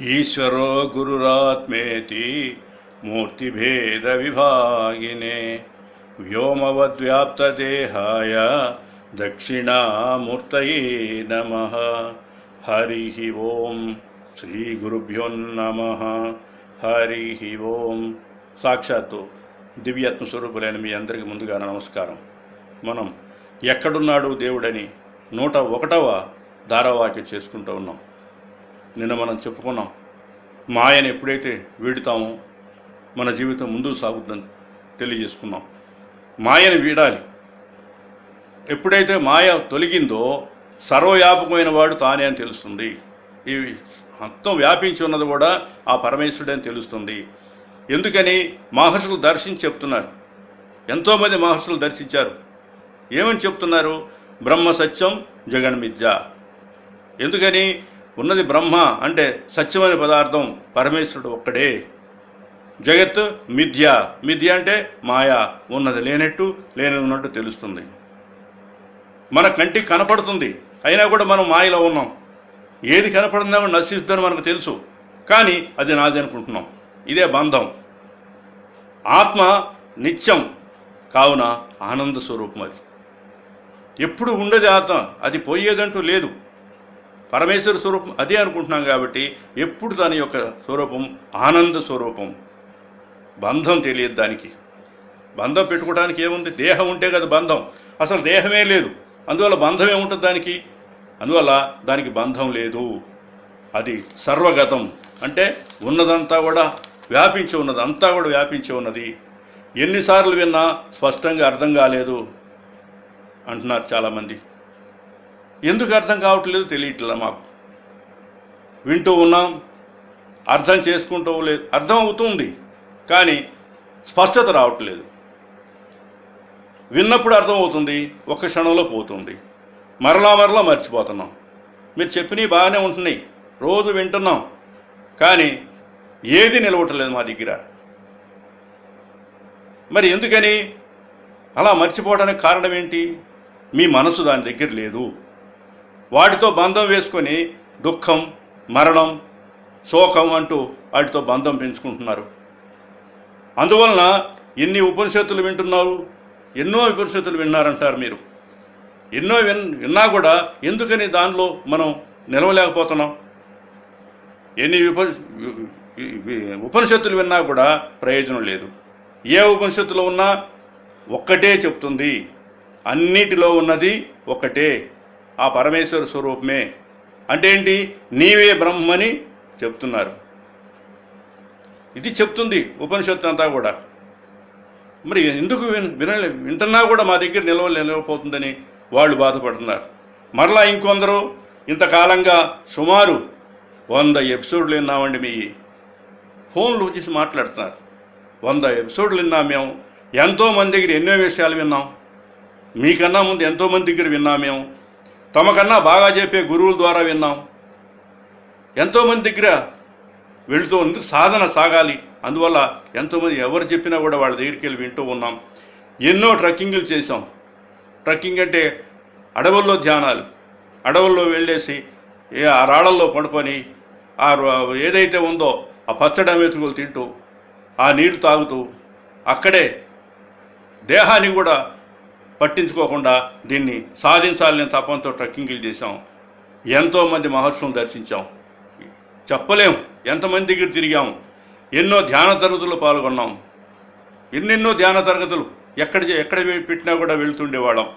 ఈశ్వరో గురురాత్మేతి మూర్తిభేద విభాగినే వ్యోమవద్వ్యాప్తదేహాయ దక్షిణామూర్తయే నమ. హరి ఓం శ్రీ గురుభ్యోన్నమ హరి ఓం. సాక్షాత్తు దివ్యాత్మ స్వరూపులైన మీ అందరికీ ముందుగా నమస్కారం. మనం ఎక్కడున్నాడు దేవుడని నూట ఒకటవ ధారావాక్యం చేసుకుంటూ ఉన్నాం. నిన్న మనం చెప్పుకున్నాం. మాయను ఎప్పుడైతే వీడుతామో మన జీవితం ముందుకు సాగుతుందని తెలియజేసుకున్నాం. మాయను వీడాలి. ఎప్పుడైతే మాయ తొలగిందో సర్వవ్యాపకమైన వాడు తానే అని తెలుస్తుంది. ఇవి మొత్తం వ్యాపించి ఉన్నది కూడా ఆ పరమేశ్వరుడే అని తెలుస్తుంది. ఎందుకని? మహర్షులు దర్శించి చెప్తున్నారు. ఎంతోమంది మహర్షులు దర్శించారు. ఏమని చెప్తున్నారు? బ్రహ్మ సత్యం జగన్మిద్య ఎందుకని? ఉన్నది బ్రహ్మ అంటే సత్యమైన పదార్థం పరమేశ్వరుడు ఒక్కడే. జగత్ మిథ్య. మిథ్య అంటే మాయ. ఉన్నది లేనట్టు లేని ఉన్నట్టు తెలుస్తుంది. మన కంటికి కనపడుతుంది. అయినా కూడా మనం మాయలో ఉన్నాం. ఏది కనపడుతుందో కూడా నశిస్తుందని మనకు తెలుసు. కానీ అది నాది అనుకుంటున్నాం. ఇదే బంధం. ఆత్మ నిత్యం. కావున ఆనంద స్వరూపం అది. ఎప్పుడు ఉండేది ఆత్మ? అది పోయేదంటూ లేదు. పరమేశ్వర స్వరూపం అదే అనుకుంటున్నాం కాబట్టి ఎప్పుడు దాని యొక్క స్వరూపం ఆనంద స్వరూపం. బంధం తెలియదు దానికి. బంధం పెట్టుకోవడానికి ఏముంది? దేహం ఉంటే కదా బంధం. అసలు దేహమే లేదు. అందువల్ల బంధం ఏముంటుంది దానికి? అందువల్ల దానికి బంధం లేదు. అది సర్వగతం. అంటే ఉన్నదంతా కూడా వ్యాపించి ఉన్నది. అంతా కూడా వ్యాపించి ఉన్నది. ఎన్నిసార్లు విన్నా స్పష్టంగా అర్థం కాలేదు అంటున్నారు చాలామంది. ఎందుకు అర్థం కావట్లేదు తెలియట్లే మాకు. వింటూ ఉన్నాం అర్థం చేసుకుంటూ లేదు. అర్థం అవుతుంది కానీ స్పష్టత రావట్లేదు. విన్నప్పుడు అర్థం అవుతుంది ఒక్క క్షణంలో పోతుంది. మరలా మరలా మర్చిపోతున్నాం. మీరు చెప్పినవి బాగానే ఉంటున్నాయి. రోజు వింటున్నాం కానీ ఏది నిలవట్లేదు మా దగ్గర. మరి ఎందుకని? అలా మర్చిపోవడానికి కారణం ఏంటి? మీ మనసు దాని దగ్గర లేదు. వాటితో బంధం వేసుకొని దుఃఖం మరణం శోకం అంటూ వాటితో బంధం పెంచుకుంటున్నారు. అందువలన ఎన్ని ఉపనిషత్తులు వింటున్నారు ఎన్నో ఉపనిషత్తులు విన్నారంటారు మీరు. ఎన్నో విన్ విన్నా కూడా ఎందుకని దానిలో మనం నిలవలేకపోతున్నాం? ఎన్ని ఉప ఉపనిషత్తులు విన్నా కూడా ప్రయోజనం లేదు. ఏ ఉపనిషత్తులో ఉన్నా ఒక్కటే చెప్తుంది. అన్నిటిలో ఉన్నది ఒక్కటే ఆ పరమేశ్వర స్వరూపమే. అంటే ఏంటి? నీవే బ్రహ్మని చెప్తున్నారు. ఇది చెప్తుంది ఉపనిషత్తు అంతా కూడా. మరి ఎందుకు విన వినలే వింటున్నా కూడా మా దగ్గర నిలవ నిలవపోతుందని వాళ్ళు బాధపడుతున్నారు. మరలా ఇంకొందరు ఇంతకాలంగా సుమారు వంద ఎపిసోడ్లు విన్నామండి మీ. ఫోన్లు వచ్చేసి మాట్లాడుతున్నారు. వంద ఎపిసోడ్లు విన్నాం మేము. ఎంతోమంది దగ్గర ఎన్నో విషయాలు విన్నాం. మీకన్నా ముందు ఎంతోమంది దగ్గర విన్నాం మేము. తమకన్నా బాగా చెప్పే గురువుల ద్వారా విన్నాం. ఎంతోమంది దగ్గర వెళుతూ ఉంది సాధన సాగాలి? అందువల్ల ఎంతోమంది ఎవరు చెప్పినా కూడా వాళ్ళ దగ్గరికి వెళ్ళి వింటూ ఉన్నాం. ఎన్నో ట్రక్కింగ్లు చేసాం ట్రక్కింగ్ అంటే అడవుల్లో ధ్యానాలు. అడవుల్లో వెళ్ళేసి ఆ రాళ్ళల్లో పడుకొని ఆ ఏదైతే ఉందో ఆ పచ్చడి మెతుకులు తింటూ ఆ నీరు తాగుతూ అక్కడే దేహాన్ని కూడా పట్టించుకోకుండా దీన్ని సాధించాలని తపంతో ట్రెక్కింగ్లు చేశాం. ఎంతోమంది మహర్షులను దర్శించాం. చెప్పలేం ఎంతమంది దగ్గర తిరిగాం. ఎన్నో ధ్యాన తరగతులు పాల్గొన్నాం. ఎన్నెన్నో ధ్యాన తరగతులు ఎక్కడ ఎక్కడ పెట్టినా కూడా వెళ్తుండేవాళ్ళం.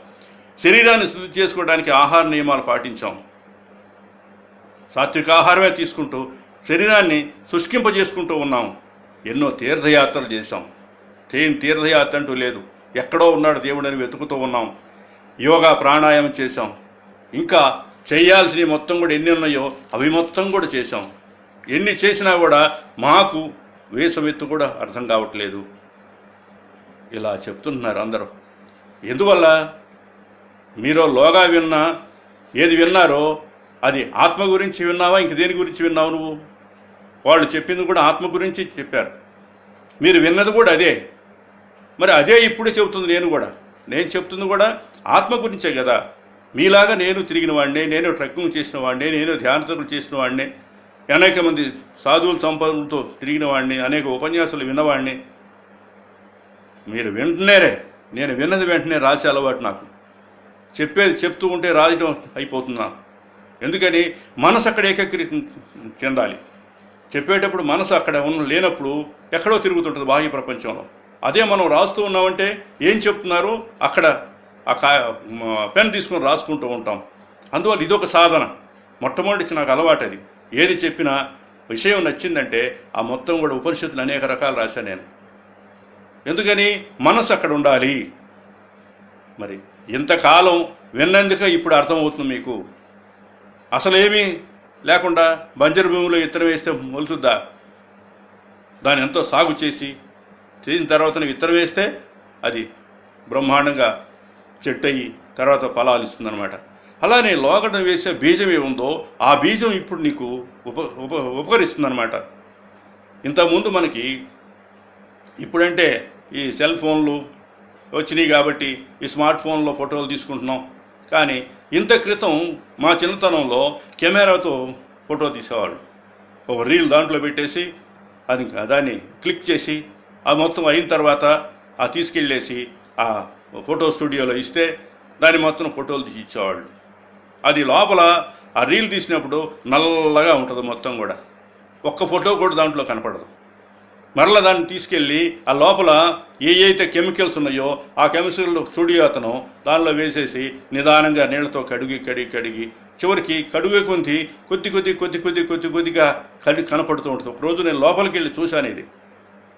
శరీరాన్ని శుద్ధి చేసుకోవడానికి ఆహార నియమాలు పాటించాం. సాత్విక ఆహారమే తీసుకుంటూ శరీరాన్ని శుష్కింపజేసుకుంటూ ఉన్నాం. ఎన్నో తీర్థయాత్రలు చేశాం. తీర్థయాత్ర అంటూ లేదు. ఎక్కడో ఉన్నాడు దేవుడని వెతుకుతూ ఉన్నాం. యోగా ప్రాణాయామం చేశాం. ఇంకా చేయాల్సినవి మొత్తం కూడా ఎన్ని ఉన్నాయో అవి మొత్తం కూడా చేశాం. ఎన్ని చేసినా కూడా మాకు వేసవెత్తు కూడా అర్థం కావట్లేదు. ఇలా చెప్తున్నారు అందరూ. ఎందువల్ల? మీరు లోగా విన్నా ఏది విన్నారో అది ఆత్మ గురించి విన్నావా ఇంక దేని గురించి విన్నావు నువ్వు? వాళ్ళు చెప్పింది కూడా ఆత్మ గురించి చెప్పారు. మీరు విన్నది కూడా అదే. మరి అదే ఇప్పుడే చెబుతుంది నేను కూడా. నేను చెప్తుంది కూడా ఆత్మ గురించే కదా. మీలాగా నేను తిరిగిన వాడిని నేను ట్రెక్కింగ్ చేసిన వాడినే నేను ధ్యానతలు చేసిన వాడినే అనేక మంది సాధువుల సంపదలతో తిరిగిన వాడిని అనేక ఉపన్యాసాలు విన్నవాడిని మీరు వింటున్నారే నేను విన్నది వెంటనే రాసే అలవాటు నాకు. చెప్పేది చెప్తూ ఉంటే రాయడం అయిపోతున్నా ఎందుకని మనసు అక్కడ ఏకగ్రీ చెందాలి. చెప్పేటప్పుడు మనసు అక్కడ ఉన్న లేనప్పుడు ఎక్కడో తిరుగుతుంటుంది బాహ్య ప్రపంచంలో. అదే మనం రాస్తూ ఉన్నామంటే ఏం చెప్తున్నారు? అక్కడ ఆ కా పెన్ తీసుకొని రాసుకుంటూ ఉంటాం. అందువల్ల ఇదొక సాధన. మొట్టమొదటి నాకు అలవాటు అది. ఏది చెప్పినా విషయం నచ్చిందంటే ఆ మొత్తం కూడా ఉపనిషత్తులు అనేక రకాలు రాశాను నేను. ఎందుకని? మనసు అక్కడ ఉండాలి. మరి ఇంతకాలం విన్నందుక ఇప్పుడు అర్థమవుతుంది మీకు. అసలేమీ లేకుండా బంజరు భూమిలో ఇత్తనం వేస్తే మొలుతుందా? దాన్ని ఎంతో సాగు చేసి చేసిన తర్వాత విత్తనం వేస్తే అది బ్రహ్మాండంగా చెట్టు అయ్యి తర్వాత ఫలాలు ఇస్తుందన్నమాట. అలానే లోకటం వేసే బీజం ఏముందో ఆ బీజం ఇప్పుడు నీకు ఉప ఉప ఉపకరిస్తుందన్నమాట. ఇంతకుముందు మనకి ఇప్పుడంటే ఈ సెల్ ఫోన్లు వచ్చినాయి కాబట్టి ఈ స్మార్ట్ ఫోన్లో ఫోటోలు తీసుకుంటున్నాం. కానీ ఇంత క్రితం మా చిన్నతనంలో కెమెరాతో ఫోటో తీసేవాళ్ళు. ఒక రీల్ దాంట్లో పెట్టేసి అది దాన్ని క్లిక్ చేసి ఆ మొత్తం అయిన తర్వాత ఆ తీసుకెళ్ళేసి ఆ ఫోటో స్టూడియోలో ఇస్తే దాన్ని మొత్తం ఫోటోలు తీసి ఇచ్చేవాళ్ళు అది లోపల ఆ రీల్ తీసినప్పుడు నల్లగా ఉంటుంది మొత్తం కూడా. ఒక్క ఫోటో కూడా దాంట్లో కనపడదు. మరలా దాన్ని తీసుకెళ్ళి ఆ లోపల ఏ అయితే కెమికల్స్ ఉన్నాయో ఆ కెమికల్ స్టూడియో అతను దానిలో వేసేసి నిదానంగా నీళ్ళతో కడిగి కడిగి కడిగి చివరికి కడుగే కొద్ది కొద్ది కొద్ది కొద్ది కొద్ది కొద్ది కొద్దిగా కడి కనపడుతూ ఉంటుంది. ఒక రోజు నేను లోపలికి వెళ్ళి చూశాను ఇది.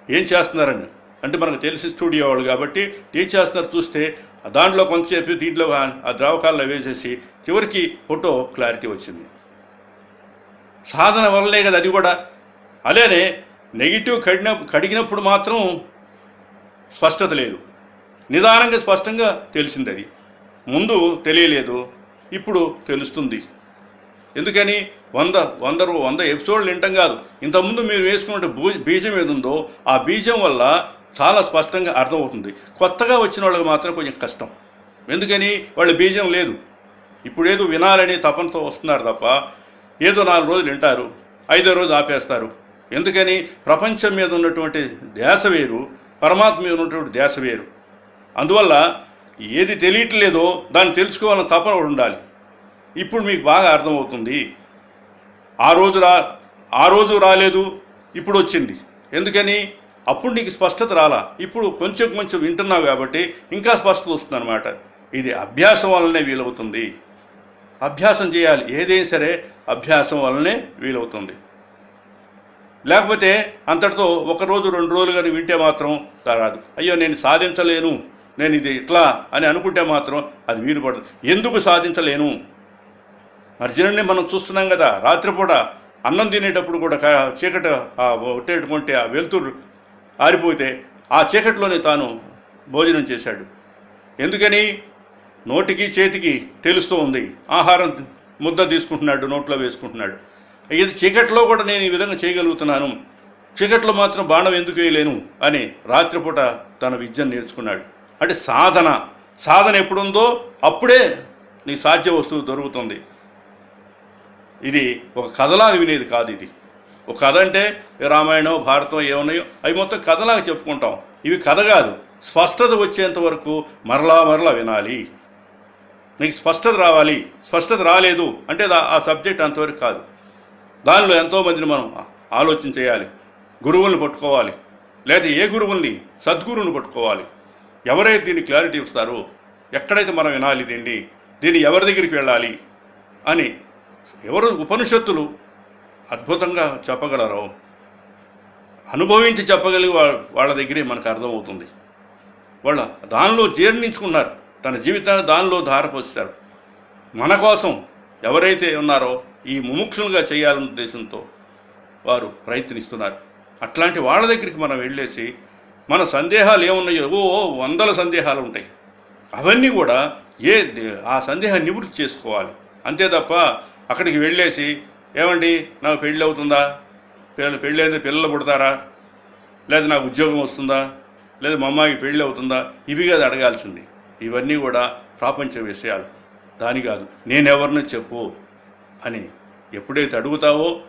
ఏం చేస్తున్నారని? అంటే మనకు తెలిసి స్టూడియో వాళ్ళు కాబట్టి ఏం చేస్తున్నారు చూస్తే దాంట్లో కొంతసేపు దీంట్లో ఆ- ఆ ద్రావకాల్లో వేసేసి చివరికి ఫోటో క్లారిటీ వచ్చింది. సాధన వల్లనే కదా అది కూడా. అలానే నెగిటివ్ కడిన కడిగినప్పుడు మాత్రం స్పష్టత లేదు. నిదానంగా స్పష్టంగా తెలిసింది అది. ముందు తెలియలేదు ఇప్పుడు తెలుస్తుంది. ఎందుకని వంద వంద వంద ఎపిసోడ్లు వింటాం కాదు. ఇంతకుముందు మీరు వేసుకున్న బీజం ఏది ఉందో ఆ బీజం వల్ల చాలా స్పష్టంగా అర్థమవుతుంది. కొత్తగా వచ్చిన వాళ్ళకి మాత్రం కొంచెం కష్టం. ఎందుకని వాళ్ళ బీజం లేదు. ఇప్పుడు ఏదో వినాలని తపనతో వస్తున్నారు తప్ప ఏదో నాలుగు రోజులు వింటారు ఐదో రోజు ఆపేస్తారు. ఎందుకని ప్రపంచం మీద ఉన్నటువంటి ధ్యాస వేరు పరమాత్మ మీద ఉన్నటువంటి ధ్యాస వేరు. అందువల్ల ఏది తెలియట్లేదో దాన్ని తెలుసుకోవాలని తపన ఉండాలి. ఇప్పుడు మీకు బాగా అర్థమవుతుంది. ఆ రోజు రా ఆ రోజు రాలేదు ఇప్పుడు వచ్చింది. ఎందుకని? అప్పుడు నీకు స్పష్టత రాలా. ఇప్పుడు కొంచెం కొంచెం వింటున్నావు కాబట్టి ఇంకా స్పష్టత వస్తుంది అనమాట ఇది అభ్యాసం వల్లనే వీలవుతుంది. అభ్యాసం చేయాలి. ఏదైనా సరే అభ్యాసం వల్లనే వీలవుతుంది. లేకపోతే అంతటితో ఒక రోజు రెండు రోజులు కానీ వింటే మాత్రం రాదు. అయ్యో నేను సాధించలేను. నేను ఇది ఇట్లా అని అనుకుంటే మాత్రం అది వీలు పడదు ఎందుకు సాధించలేను? అర్జునుడిని మనం చూస్తున్నాం కదా రాత్రిపూట అన్నం తినేటప్పుడు కూడా చీకటి చీకట ఆ ఒట్టేటువంటి ఆ వెలుతురు ఆరిపోతే ఆ చీకటిలోనే తాను భోజనం చేశాడు. ఎందుకని? నోటికి చేతికి తెలుస్తూ ఉంది. ఆహారం ముద్ద తీసుకుంటున్నాడు నోట్లో వేసుకుంటున్నాడు. ఇది చీకట్లో కూడా నేను ఈ విధంగా చేయగలుగుతున్నాను. చీకట్లో మాత్రం బాణం ఎందుకు వేయలేను అని రాత్రిపూట తన విద్యను నేర్చుకున్నాడు. అంటే సాధన సాధన ఎప్పుడుందో అప్పుడే నీ సాధ్య వస్తువు దొరుకుతుంది. ఇది ఒక కథలాగా వినేది కాదు ఇది. ఒక కథ అంటే రామాయణం భారతం ఏమున్నాయో అవి మొత్తం కథలాగా చెప్పుకుంటాం. ఇవి కథ కాదు. స్పష్టత వచ్చేంత వరకు మరలా మరలా వినాలి. నీకు స్పష్టత రావాలి. స్పష్టత రాలేదు అంటే ఆ సబ్జెక్ట్ అంతవరకు కాదు. దానిలో ఎంతోమందిని మనం ఆలోచన చేయాలి. గురువుల్ని పట్టుకోవాలి. లేదా ఏ గురువుల్ని? సద్గురువుని పట్టుకోవాలి. ఎవరైతే దీన్ని క్లారిటీ ఇస్తారో ఎక్కడైతే మనం వినాలి దీన్ని దీన్ని ఎవరి దగ్గరికి వెళ్ళాలి అని ఎవరు ఉపనిషత్తులు అద్భుతంగా చెప్పగలరో అనుభవించి చెప్పగలిగి వా- వాళ్ళ దగ్గరే మనకు అర్థమవుతుంది. వాళ్ళ దానిలో జీర్ణించుకున్నారు. తన జీవితాన్ని దానిలో ధారపోస్తారు మన కోసం ఎవరైతే ఉన్నారో ఈ ముముక్షులుగా చేయాలన్న ఉద్దేశంతో వారు ప్రయత్నిస్తున్నారు. అట్లాంటి వాళ్ళ దగ్గరికి మనం వెళ్ళేసి మన సందేహాలు ఏమున్నాయో ఓ ఓ వందల సందేహాలు ఉంటాయి. అవన్నీ కూడా ఏ ఆ సందేహాన్ని నివృత్తి చేసుకోవాలి. అంతే తప్ప అక్కడికి వెళ్ళేసి ఏమండి నాకు పెళ్ళి అవుతుందా? పిల్లలు పెళ్ళి అయితే పిల్లలు పుడతారా? లేదా నాకు ఉద్యోగం వస్తుందా? లేదా మా అమ్మాయికి పెళ్ళి అవుతుందా? ఇవి కాదు అడగాల్సింది. ఇవన్నీ కూడా ప్రాపంచ విషయాలు. దాని కాదు. నేనెవరిని చెప్పు అని ఎప్పుడైతే అడుగుతావో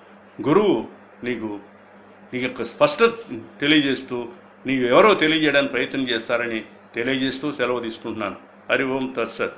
గురువు నీకు నీ యొక్క స్పష్టత తెలియజేస్తూ నీవు ఎవరో తెలియజేయడానికి ప్రయత్నం చేస్తారని తెలియజేస్తూ సెలవు తీసుకుంటున్నాను. హరి ఓం తత్సత్.